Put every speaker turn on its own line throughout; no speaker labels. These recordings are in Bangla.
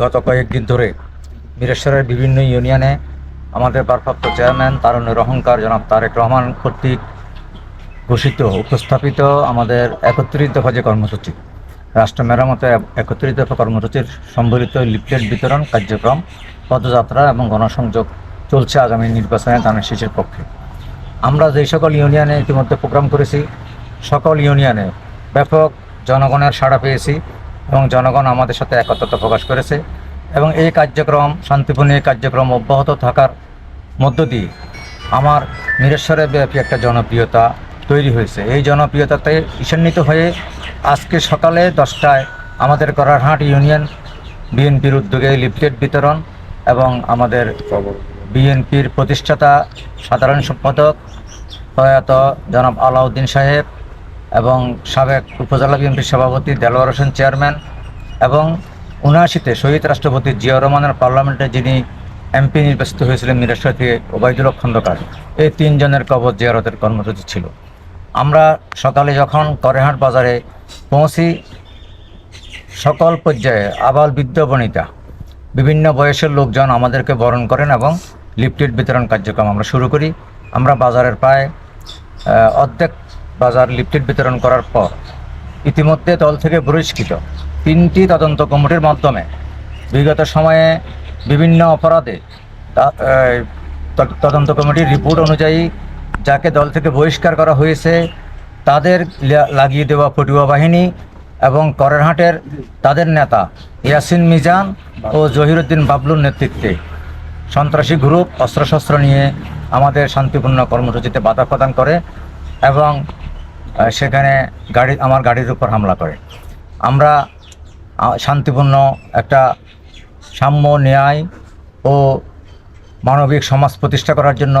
গত কয়েকদিন ধরে মিরেশ্বরের বিভিন্ন ইউনিয়নে আমাদের ভারপ্রাপ্ত চেয়ারম্যান তারুণের অহংকার জনাব তারেক রহমান কর্তৃক ঘোষিত, উপস্থাপিত আমাদের একত্রিত যে কর্মসূচি। রাষ্ট্র মেরামতে একত্রিত কর্মসূচির সম্বলিত লিফলেট বিতরণ কার্যক্রম, পদযাত্রা এবং গণসংযোগ চলছে আগামী নির্বাচনে দানের শীষের পক্ষে। আমরা যেই সকল ইউনিয়নে ইতিমধ্যে প্রোগ্রাম করেছি, সকল ইউনিয়নে ব্যাপক জনগণের সাড়া পেয়েছি। এবং জনগণ আমাদের সাথে একত্রতা প্রকাশ করেছে এবং এই কার্যক্রম, শান্তিপূর্ণ এই কার্যক্রম অব্যাহত থাকার মধ্য দিয়ে আমার মিরেশ্বরে ব্যাপী একটা জনপ্রিয়তা তৈরি হয়েছে। এই জনপ্রিয়তাতে ঈশান্বিত হয়ে আজকে সকালে দশটায় আমাদের করারহাট ইউনিয়ন বিএনপির উদ্যোগে লিফলেট বিতরণ এবং আমাদের বিএনপির প্রতিষ্ঠাতা সাধারণ সম্পাদক প্রয়াত জনাব আলাউদ্দিন সাহেব এবং সাবেক উপজেলা বিএনপির সভাপতি দেলোয়ার হোসেন চেয়ারম্যান এবং উনআশিতে শহীদ রাষ্ট্রপতি জিয়া রহমানের পার্লামেন্টে যিনি এমপি নির্বাচিত হয়েছিলেন মিরাশ্বর থেকে ওবায়দুল খন্দকার, এই তিনজনের কবর জিয়ারতের কর্মসূচি ছিল। আমরা সকালে যখন করেহাট বাজারে পৌঁছি, সকল পর্যায়ে আবাল বৃদ্ধ বনিতা, বিভিন্ন বয়সের লোকজন আমাদেরকে বরণ করেন এবং লিফলেট বিতরণ কার্যক্রম আমরা শুরু করি। আমরা বাজারের প্রায় অর্ধেক বাজার লিফলেট বিতরণ করার পর ইতিমধ্যে দল থেকে বহিষ্কৃত তিনটি তদন্ত কমিটির মাধ্যমে বিগত সময়ে বিভিন্ন অপরাধে তদন্ত কমিটির রিপোর্ট অনুযায়ী যাকে দল থেকে বহিষ্কার করা হয়েছে, তাদের লাগিয়ে দেওয়া পটুয়া বাহিনী এবং করেরহাটের তাদের নেতা ইয়াসিন মিজান ও জহিরুদ্দিন বাবলুর নেতৃত্বে সন্ত্রাসী গ্রুপ অস্ত্রশস্ত্র নিয়ে আমাদের শান্তিপূর্ণ কর্মসূচিতে বাধা প্রদান করে এবং সেখানে গাড়ি, আমার গাড়ির উপর হামলা করে। আমরা শান্তিপূর্ণ একটা সাম্য, ন্যায় ও মানবিক সমাজ প্রতিষ্ঠা করার জন্য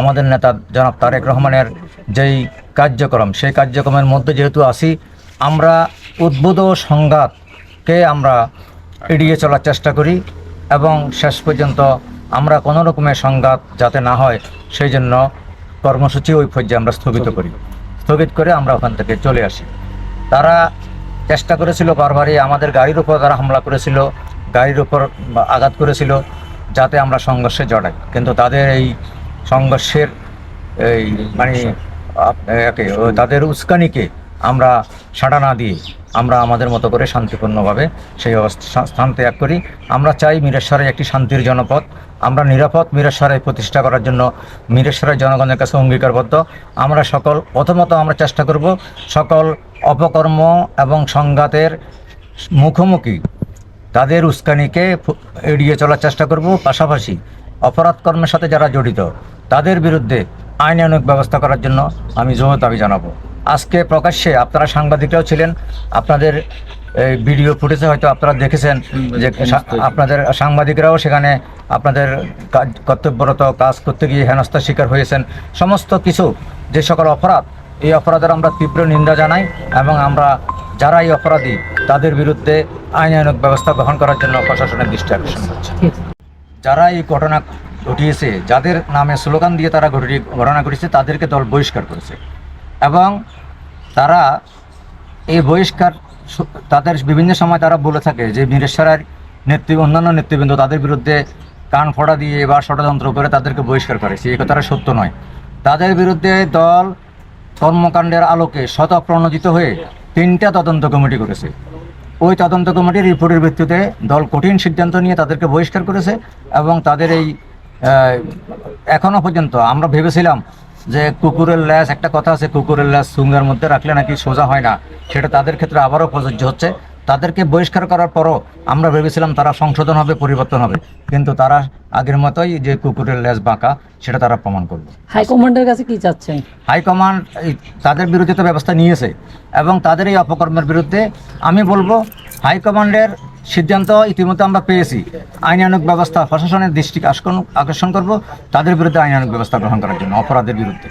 আমাদের নেতা জনাব তারেক রহমানের যেই কার্যক্রম, সেই কার্যক্রমের মধ্যে যেহেতু আসি আমরা উদ্বুদ্ধ সংঘাতকে আমরা এড়িয়ে চলার চেষ্টা করি এবং শেষ পর্যন্ত আমরা কোনো রকমের সংঘাত যাতে না হয়, সেই জন্য কর্মসূচি ওই পর্যায়ে আমরা স্থগিত করি। স্থগিত করে আমরা ওখান থেকে চলে আসি। তারা চেষ্টা করেছিল বারবারই আমাদের গাড়ির উপর তারা হামলা করেছিল, গাড়ির উপর আঘাত করেছিল, যাতে আমরা সংঘর্ষে জড়াই। কিন্তু তাদের এই সংঘর্ষের এই মানে তাদের উস্কানিকে আমরা সাড়া না দিয়ে আমরা আমাদের মতো করে শান্তিপূর্ণভাবে সেই অবস্থা স্থান ত্যাগ করি। আমরা চাই মিরেশ্বরে একটি শান্তির জনপদ। আমরা নিরাপদ মিরেশ্বরে প্রতিষ্ঠা করার জন্য মিরেশ্বরের জনগণের কাছে অঙ্গীকারবদ্ধ। আমরা সকল প্রথমত আমরা চেষ্টা করব সকল অপকর্ম এবং সংঘাতের মুখোমুখি তাদের উস্কানিকে এড়িয়ে চলার চেষ্টা করব। পাশাপাশি অপরাধ কর্মের সাথে যারা জড়িত, তাদের বিরুদ্ধে আইনানুক ব্যবস্থা করার জন্য আমি জোর দাবি জানাব। আজকে প্রকাশ্যে আপনারা সাংবাদিকরাও ছিলেন আপনাদের এই ভিডিও ফুটেজে হয়তো আপনারা দেখেছেন যে আপনাদের সাংবাদিকরাও সেখানে আপনাদের কাজ কর্তব্যরত কাজ করতে গিয়ে হেনস্থার শিকার হয়েছেন। সমস্ত কিছু যে সকল অপরাধ এই অপরাধের আমরা তীব্র নিন্দা জানাই এবং আমরা যারা এই অপরাধী তাদের বিরুদ্ধে আইনানুক ব্যবস্থা গ্রহণ করার জন্য প্রশাসনের দৃষ্টি আকর্ষণ করছে। যারা এই ঘটনা ঘটিয়েছে যাদের নামে স্লোগান দিয়ে তারা ঘটি ঘটনা ঘটিয়েছে তাদেরকে দল বহিষ্কার করেছে। এবং তারা এই বহিষ্কার তাদের বিভিন্ন সময় তারা বলে থাকে যে বীরেশ্বরের নেতৃ, অন্যান্য নেতৃবৃন্দ তাদের বিরুদ্ধে কান ফোড়া দিয়ে বা ষড়যন্ত্র করে তাদেরকে বহিষ্কার করেছে এই কথাটা সত্য নয়। তাদের বিরুদ্ধে দল কর্মকাণ্ডের আলোকে শতপ্রণোদিত হয়ে তিনটা তদন্ত কমিটি করেছে। ওই তদন্ত কমিটির রিপোর্টের ভিত্তিতে দল কঠিন সিদ্ধান্ত নিয়ে তাদেরকে বহিষ্কার করেছে এবং তাদের এই এখনও পর্যন্ত আমরা ভেবেছিলাম যে কুকুরের ল্যাস একটা কথা আছে কুকুরের ল্যাস সুঙ্গার মধ্যে রাখলে নাকি সোজা হয় না। সেটা তাদের ক্ষেত্রে আবারও প্রযোজ্য হচ্ছে। তাদেরকে বহিষ্কার করার পরও আমরা ভেবেছিলাম তারা সংশোধন হবে পরিবর্তন হবে। কিন্তু তারা আগের মতোই যে কুকুরের ল্যাস বাঁকা সেটা তারা প্রমাণ করবে।
হাইকমান্ডের কাছে কি চাচ্ছেন?
হাইকমান্ড এই তাদের বিরুদ্ধে তো ব্যবস্থা নিয়েছে। এবং তাদের এই অপকর্মের বিরুদ্ধে আমি বলব হাইকমান্ডের সিদ্ধান্ত ইতিমধ্যে আমরা পেয়েছি। আইনানুক ব্যবস্থা প্রশাসনের দৃষ্টি আকর্ষণ করব, তাদের বিরুদ্ধে আইনানুক ব্যবস্থা গ্রহণ করার জন্য, অপরাধের বিরুদ্ধে।